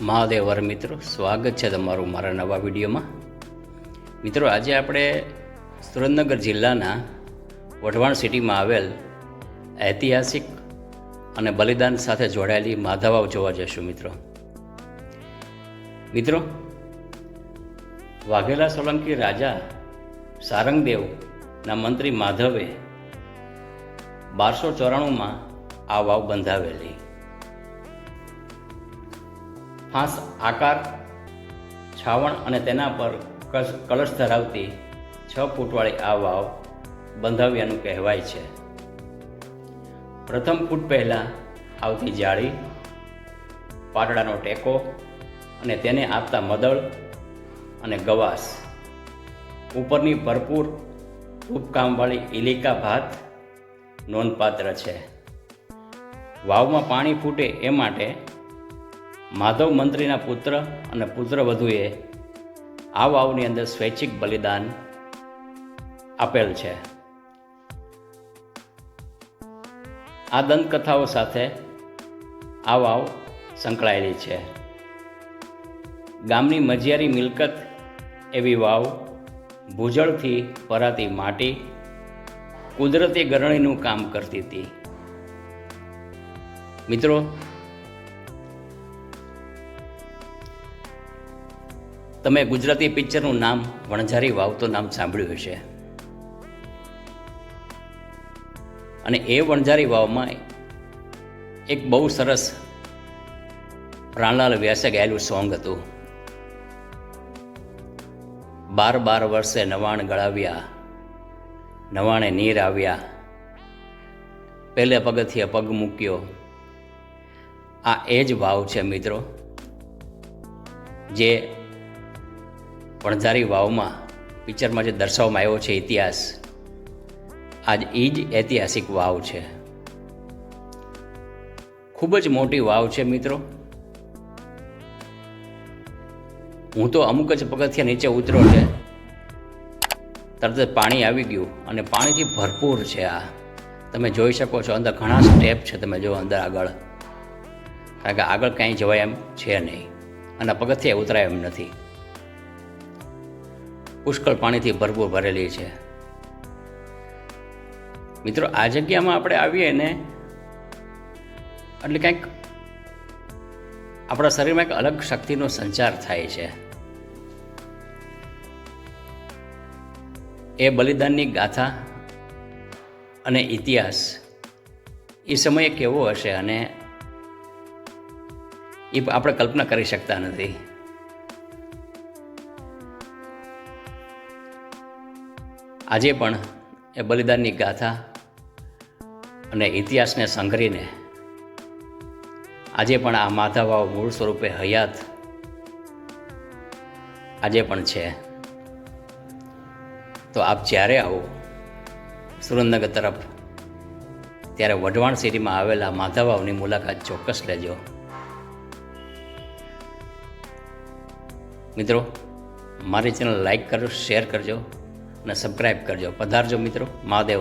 મહાદેવ વર મિત્રો, સ્વાગત છે તમારું મારા નવા વિડીયોમાં. મિત્રો, આજે આપણે સુરેન્દ્રનગર જિલ્લાના વઢવાણ સિટીમાં આવેલ ઐતિહાસિક અને બલિદાન સાથે જોડાયેલી માધાવાવ જોવા જઈશું મિત્રો. મિત્રો, વાઘેલા સોલંકી રાજા સારંગદેવના મંત્રી માધવે બારસો ચોરાણુંમાં આ વાવ બંધાવેલી. ફાંસ, આકાર, છાવણ અને તેના પર કલશ ધરાવતી છ ફૂટવાળી આ વાવ બંધાવ્યાનું કહેવાય છે. પ્રથમ ફૂટ પહેલાં આવતી જાળી, પાટડાનો ટેકો અને તેને આપતા મદળ અને ગવાસ. ઉપરની ભરપૂર ઉપકામવાળી ઇલિકા ભાત નોંધપાત્ર છે. વાવમાં પાણી ફૂટે એ માટે માધવ મંત્રીના પુત્ર અને પુત્રવધુએ આ વાવની અંદર સ્વૈચ્છિક બલિદાન આપેલ છે. આ દંતકથાઓ સાથે આ વાવ સંકળાયેલી છે. ગામની મજિયારી મિલકત એવી વાવ ભૂજળથી ભરાતી માટી કુદરતી ગરણીનું કામ કરતી હતી. મિત્રો તમે ગુજરાતી પિક્ચરનું નામ વણઝારી વાવ તો નામ સાંભળ્યું હશે. અને એ વણઝારી વાવમાં એક બહુ સરસ પ્રાણલાલ વ્યાસે ગાયેલું સોંગ હતું. બાર બાર વર્ષે નવાણ ગળાવ્યા, નવાણે નીર આવ્યા પહેલે પગથિયે પગ મૂક્યો. આ એ જ વાવ છે મિત્રો, જે વણઝારી વાવમાં પિક્ચરમાં જે દર્શાવવામાં આવ્યો છે ઇતિહાસ, આજ એ જ ઐતિહાસિક વાવ છે. ખૂબ જ મોટી વાવ છે મિત્રો. હું તો અમુક જ પગથિયા નીચે ઉતરો છે. તરત જ પાણી આવી ગયું અને પાણીથી ભરપૂર છે આ. તમે જોઈ શકો છો અંદર ઘણા સ્ટેપ છે તમે જો અંદર આગળ. કારણ કે આગળ કાંઈ જવાય એમ છે નહીં. અને પગથિયા ઉતરાય એમ નથી. પુષ્કળ પાણીથી ભરપૂર ભરેલી છે. મિત્રો, આ જગ્યામાં આપણે આવીએ ને એટલે કંઈક આપણા શરીરમાં એક અલગ શક્તિનો સંચાર થાય છે. એ બલિદાનની ગાથા અને ઇતિહાસ એ સમયે કેવો હશે અને એ આપણે કલ્પના કરી શકતા નથી. આજે પણ એ બલિદાનની ગાથા અને ઇતિહાસને સંઘરીને આજે પણ આ માધાભાવ મૂળ સ્વરૂપે હયાત આજે પણ છે. તો આપ જ્યારે આવો, સુરેન્દ્રનગર તરફ, ત્યારે વઢવાણ સિટીમાં આવેલા માધાભાવની મુલાકાત ચોક્કસ લેજો. મિત્રો, મારી ચેનલ લાઈક કરજો, શેર કરજો. અને સબસ્ક્રાઈબ કરજો. પધારજો મિત્રો. મહાદેવ.